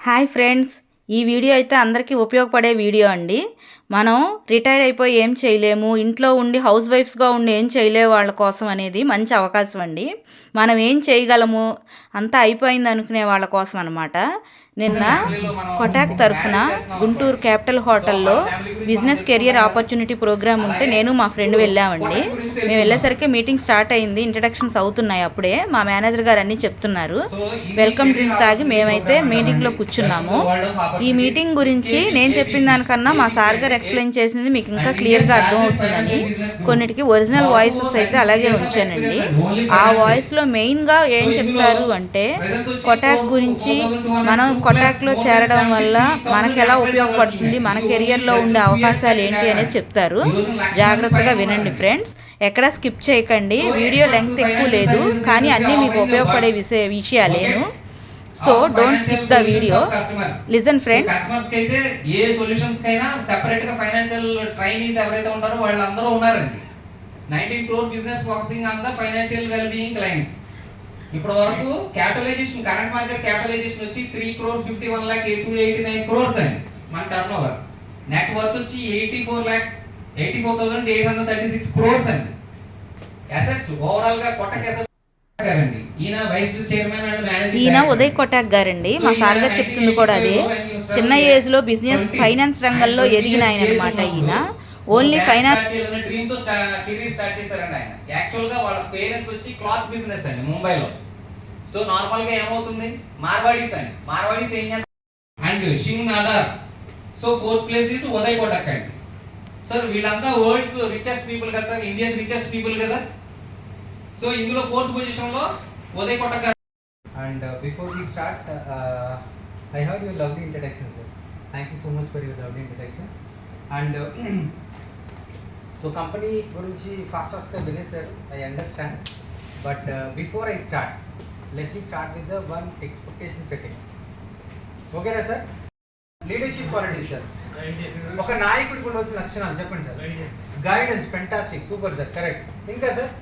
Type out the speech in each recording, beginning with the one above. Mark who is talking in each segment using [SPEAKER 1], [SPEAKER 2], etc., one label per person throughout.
[SPEAKER 1] Hi friends ఈ video అయితే అందరికీ ఉపయోగపడే వీడియో అండి. మనం రిటైర్ అయిపోయి ఏం చేయలేము ఇంట్లో ఉండి హౌస్ వైఫ్స్గా ఉండి ఏం చేయలే వాళ్ళ కోసం అనేది మంచి అవకాశం అండి. మనం ఏం చేయగలము? అంతా అయిపోయింది అనుకునే వాళ్ళ కోసం అనమాట నిన్న కొటాక్ తరఫున గుంటూరు క్యాపిటల్ హోటల్లో బిజినెస్ కెరియర్ ఆపర్చునిటీ ప్రోగ్రామ్ ఉంటే నేను మా ఫ్రెండ్ వెళ్ళామండి. మేము వెళ్ళేసరికి మీటింగ్ స్టార్ట్ అయింది ఇంట్రడక్షన్స్ అవుతున్నాయి అప్పుడే మా మేనేజర్ గారు అన్నీ చెప్తున్నారు. వెల్కమ్ డ్రింక్ తాగి మేమైతే మీటింగ్లో కూర్చున్నాము. ఈ మీటింగ్ గురించి నేను చెప్పిన దానికన్నా మా సార్ గారు ఎక్స్ప్లెయిన్ చేసింది మీకు ఇంకా క్లియర్గా అర్థం అవుతుందని కొన్నిటికి ఒరిజినల్ వాయిసెస్ అయితే అలాగే ఉంచానండి. ఆ వాయిస్లో మెయిన్గా ఏం చెప్తారు అంటే కొటాక్ గురించి మనం కొటాక్లో చేరడం వల్ల మనకి ఎలా ఉపయోగపడుతుంది? మన కెరియర్లో ఉండే అవకాశాలు ఏంటి అనేది చెప్తారు. జాగ్రత్తగా వినండి ఫ్రెండ్స్. ఎక్కడ స్కిప్ చేయకండి. వీడియో లెంగ్త్ ఎక్కువ లేదు. కానీ అన్నీ మీకు ఉపయోగపడే విషయ విషయాలేను. So don't skip the video listen friends
[SPEAKER 2] కస్టమర్స్కి అయితే ఏ సొల్యూషన్స్ కైనా సెపరేట్గా ఫైనాన్షియల్ ట్రైనీస్ ఎవరైతే ఉంటారో వాళ్ళందరూ ఉన్నారండి. Nineteen crore business focusing on the financial well being clients ఇప్పటి వరకు క్యాపిటలైజేషన్ కరెంట్ మార్కెట్ క్యాపిటలైజేషన్ వచ్చి three crore fifty one lakh two eighty nine crores అండి. మన టర్న్ ఓవర్ నెట్ వర్త్ వచ్చి eighty four lakh eighty four thousand eight hundred thirty six crores అండి. Assets ఓవరాల్గా కొట్టక్ assets and
[SPEAKER 1] ఈయన ఉదయ్ కొటాక్ గారండి. మా sir గారు చెప్తుంది కూడా అదే. చిన్న ఏజ్లో బిజినెస్ ఫైనాన్స్ రంగంలో ఎదిగిన ఆయన అనమాట ఈయన. ఓన్లీ ఫైనాన్స్
[SPEAKER 2] డ్రీమ్తో కెరీర్ స్టార్ట్ చేశారండి ఆయన. యాక్చువల్గా వాళ్ళ పేరెంట్స్ వచ్చి క్లాత్ బిజినెస్ అండి ముంబైలో. సో నార్మల్గా ఏమవుతుంది? మార్వాడీస్ అండి. మార్వాడీస్ ఏం చేస్తారు and షింగ్ Nadar so fourth place is Uday Kotak అండి. సార్ వీళ్ళంతా వరల్డ్స్ రిచెస్ట్ పీపుల్ కదా సార్. ఇండియాస్ రిచెస్ట్ పీపుల్ కదా. సో ఇందులో ఫోర్త్ పొజిషన్లో ఉదయ్ కోటక్ గారు
[SPEAKER 3] And before we start, uh, I heard your lovely introduction, sir. Thank you so much for your lovely introductions. And uh, so company గురించి fast ఫాస్ట్గా వినేసారు I understand but before I start let me start with the one expectation setting ఓకేనా sir leadership quality sir ఒక నాయకుడికి ఉండవలసిన లక్షణాలు చెప్పండి sir guidance fantastic super sir correct ఇంకా sir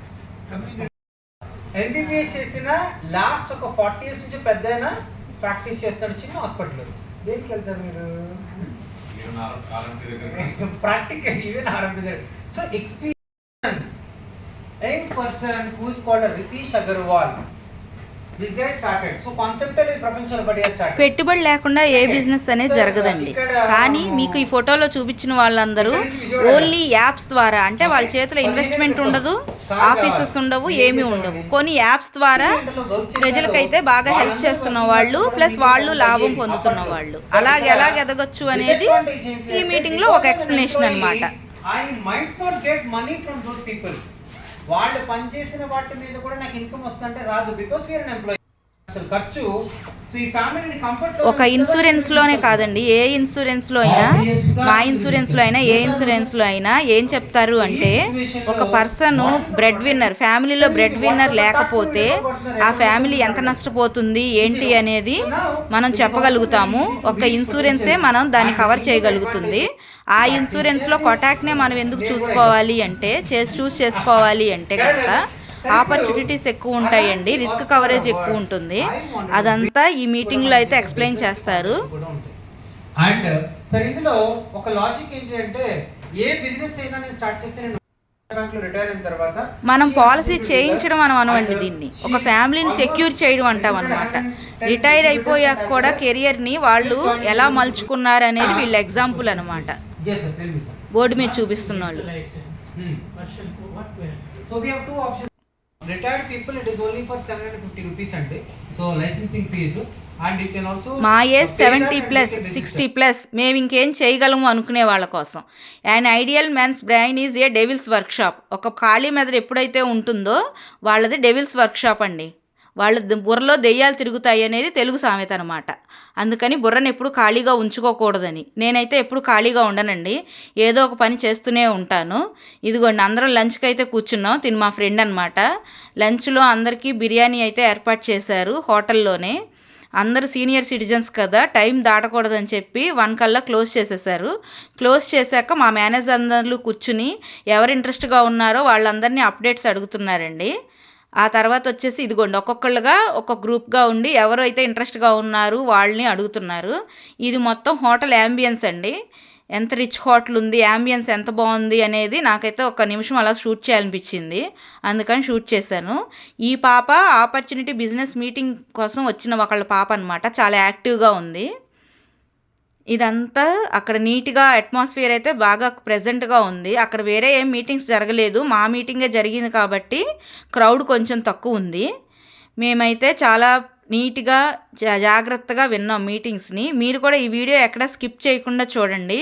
[SPEAKER 3] MBBS చేసిన లాస్ట్ ఒక ఫార్టీ ఇయర్స్ నుంచి పెద్ద ప్రాక్టీస్ చేస్తాడు చిన్న హాస్పిటల్ దేనికి వెళ్తారు మీరు? ప్రాక్టికల్ ఈవెన్ ఆరంభ so experience young person who is called Ritesh Agarwal
[SPEAKER 1] పెట్టుబడి లేకుండా ఏ బిజినెస్ అనేది జరగదండి. కానీ మీకు ఈ ఫోటోలో చూపించిన వాళ్ళందరూ ఓన్లీ యాప్స్ ద్వారా అంటే వాళ్ళ చేతిలో ఇన్వెస్ట్మెంట్ ఉండదు ఆఫీసెస్ ఉండవు ఏమీ ఉండవు. కొన్ని యాప్స్ ద్వారా ప్రజలకైతే బాగా హెల్ప్ చేస్తున్న వాళ్ళు ప్లస్ వాళ్ళు లాభం పొందుతున్న వాళ్ళు. అలాగే ఎలాగ ఎదగొచ్చు అనేది ఈ మీటింగ్లో ఒక ఎక్స్ప్లెనేషన్ అన్నమాట.
[SPEAKER 3] వాళ్ళు పనిచేసిన వాటి మీద కూడా నాకు ఇన్కమ్ వస్తుందంటే రాదు బికాస్ వీఆర్ అన్ ఎంప్లాయీ
[SPEAKER 1] ఒక ఇన్సూరెన్స్లోనే కాదండి. ఏ ఇన్సూరెన్స్లో అయినా మా ఇన్సూరెన్స్లో అయినా ఏ ఇన్సూరెన్స్లో అయినా ఏం చెప్తారు అంటే ఒక పర్సన్ బ్రెడ్ విన్నర్ ఫ్యామిలీలో బ్రెడ్ విన్నర్ లేకపోతే ఆ ఫ్యామిలీ ఎంత నష్టపోతుంది ఏంటి అనేది మనం చెప్పగలుగుతాము. ఒక ఇన్సూరెన్సే మనం దాన్ని కవర్ చేయగలుగుతుంది. ఆ ఇన్సూరెన్స్లో కొటాక్నే మనం ఎందుకు చూసుకోవాలి అంటే చేసి చూస్ చేసుకోవాలి అంటే కనుక ఆపర్చునిటీస్ ఎక్కువ ఉంటాయండి. రిస్క్ కవరేజ్ ఎక్కువ ఉంటుంది. అదంతా ఈ మీటింగ్లో అయితే ఎక్స్ప్లెయిన్ చేస్తారు.
[SPEAKER 3] అండ్ సార్ ఇందులో ఒక లాజిక్ ఏంటి అంటే ఏ బిజినెస్ అయినా నేను స్టార్ట్ చేస్తే నేను
[SPEAKER 1] మనం పాలసీ చేయించడం మనం అనవండి దీన్ని. ఒక ఫ్యామిలీని సెక్యూర్ చేయడం అంటాం అనమాట రిటైర్ అయిపోయాక కూడా కెరియర్ని వాళ్ళు ఎలా మలుచుకున్నారు అనేది వీళ్ళ ఎగ్జాంపుల్ అనమాట
[SPEAKER 3] yes sir tell me sir.
[SPEAKER 1] Board మీద చూపిస్తున్న వాళ్ళు మా
[SPEAKER 3] ఏ
[SPEAKER 1] సెవెంటీ ప్లస్ సిక్స్టీ ప్లస్ మేము ఇంకేం చేయగలము అనుకునే వాళ్ళ కోసం. An idle man's brain is a devil's workshop ఒక ఖాళీ మెదడు ఎప్పుడైతే ఉంటుందో వాళ్ళది డెవిల్స్ వర్క్షాప్ అండి. వాళ్ళ బుర్రలో దెయ్యాలు తిరుగుతాయి అనేది తెలుగు సామెత అనమాట అందుకని బుర్రను ఎప్పుడు ఖాళీగా ఉంచుకోకూడదని. నేనైతే ఎప్పుడు ఖాళీగా ఉండనండి. ఏదో ఒక పని చేస్తూనే ఉంటాను. ఇదిగోండి అందరం లంచ్కి అయితే కూర్చున్నాం. తిని మా ఫ్రెండ్ అనమాట లంచ్లో అందరికీ బిర్యానీ అయితే ఏర్పాటు చేశారు హోటల్లోనే. అందరూ సీనియర్ సిటిజన్స్ కదా టైం దాటకూడదని చెప్పి వన్ కల్లా క్లోజ్ చేసేసారు. క్లోజ్ చేశాక మా మేనేజర్ అందరూ కూర్చుని ఎవరు ఇంట్రెస్ట్గా ఉన్నారో వాళ్ళందరినీ అప్డేట్స్ అడుగుతున్నారండి. ఆ తర్వాత వచ్చేసి ఇదిగోండి ఒక్కొక్కళ్ళుగా ఒక్కొక్క గ్రూప్గా ఉండి ఎవరైతే ఇంట్రెస్ట్గా ఉన్నారు వాళ్ళని అడుగుతున్నారు. ఇది మొత్తం హోటల్ యాంబియన్స్ అండి. ఎంత రిచ్ హోటల్ ఉంది యాంబియన్స్ ఎంత బాగుంది అనేది నాకైతే ఒక నిమిషం అలా షూట్ చేయాలనిపించింది. అందుకని షూట్ చేశాను. ఈ పాప ఆపర్చునిటీ బిజినెస్ మీటింగ్ కోసం వచ్చిన ఒకళ్ళ పాప అనమాట చాలా యాక్టివ్గా ఉంది. ఇదంతా అక్కడ నీట్గా అట్మాస్ఫియర్ అయితే బాగా ప్రెజెంట్గా ఉంది. అక్కడ వేరే ఏం మీటింగ్స్ జరగలేదు. మా మీటింగే జరిగింది కాబట్టి క్రౌడ్ కొంచెం తక్కువ ఉంది. మేమైతే చాలా నీట్గా జా జాగ్రత్తగా విన్నాం మీటింగ్స్ని మీరు కూడా ఈ వీడియో ఎక్కడ స్కిప్ చేయకుండా చూడండి.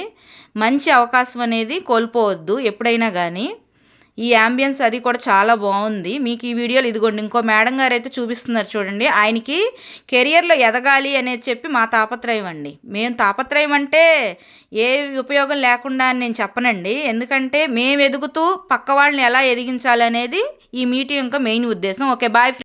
[SPEAKER 1] మంచి అవకాశం అనేది కోల్పోవద్దు ఎప్పుడైనా కానీ ఈ యాంబియన్స్ అది కూడా చాలా బాగుంది. మీకు ఈ వీడియోలు ఇదిగోండి ఇంకో మేడం గారు అయితే చూపిస్తున్నారు చూడండి. ఆయనకి కెరియర్లో ఎదగాలి అనేది చెప్పి మా తాపత్రయం అండి. మేము తాపత్రయం అంటే ఏ ఉపయోగం లేకుండా అని నేను చెప్పనండి. ఎందుకంటే మేము ఎదుగుతూ పక్క వాళ్ళని ఎలా ఎదిగించాలి అనేది ఈ మీటింగ్ యొక్క మెయిన్ ఉద్దేశం. Okay bye